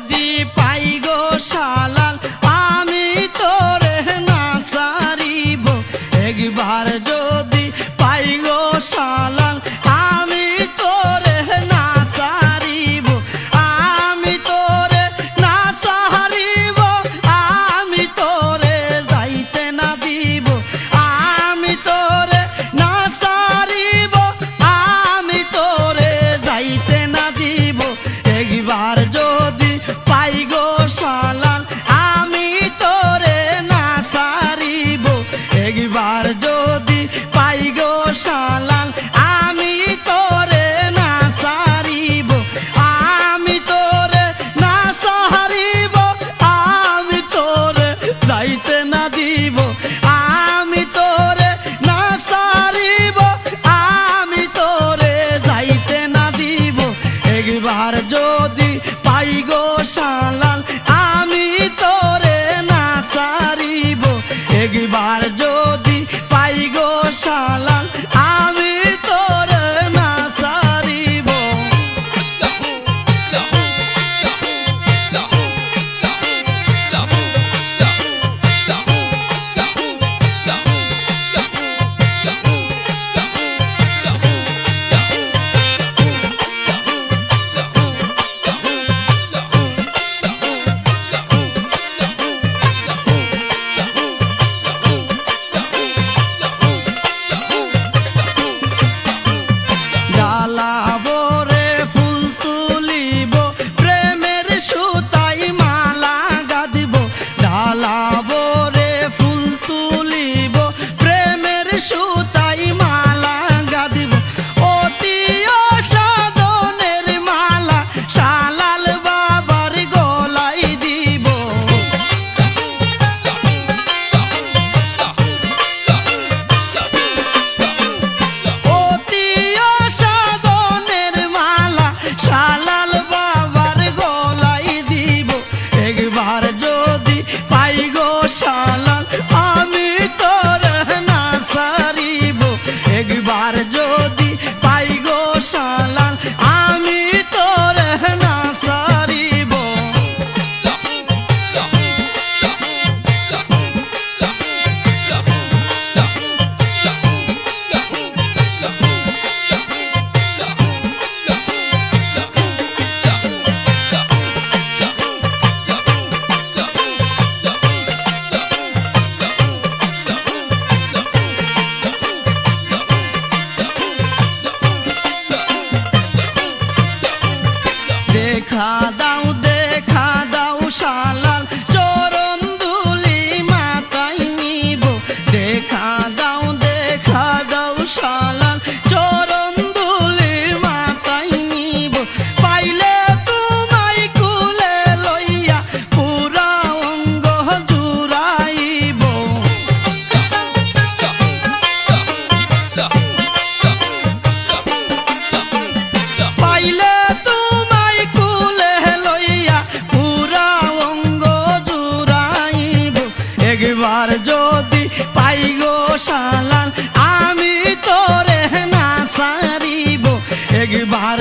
যদি পাই গো শালাল আমি তোরে না সারিব। একবার যদি এবার যদি পাই গো শালাল আমি তোরে না সারিব। একবার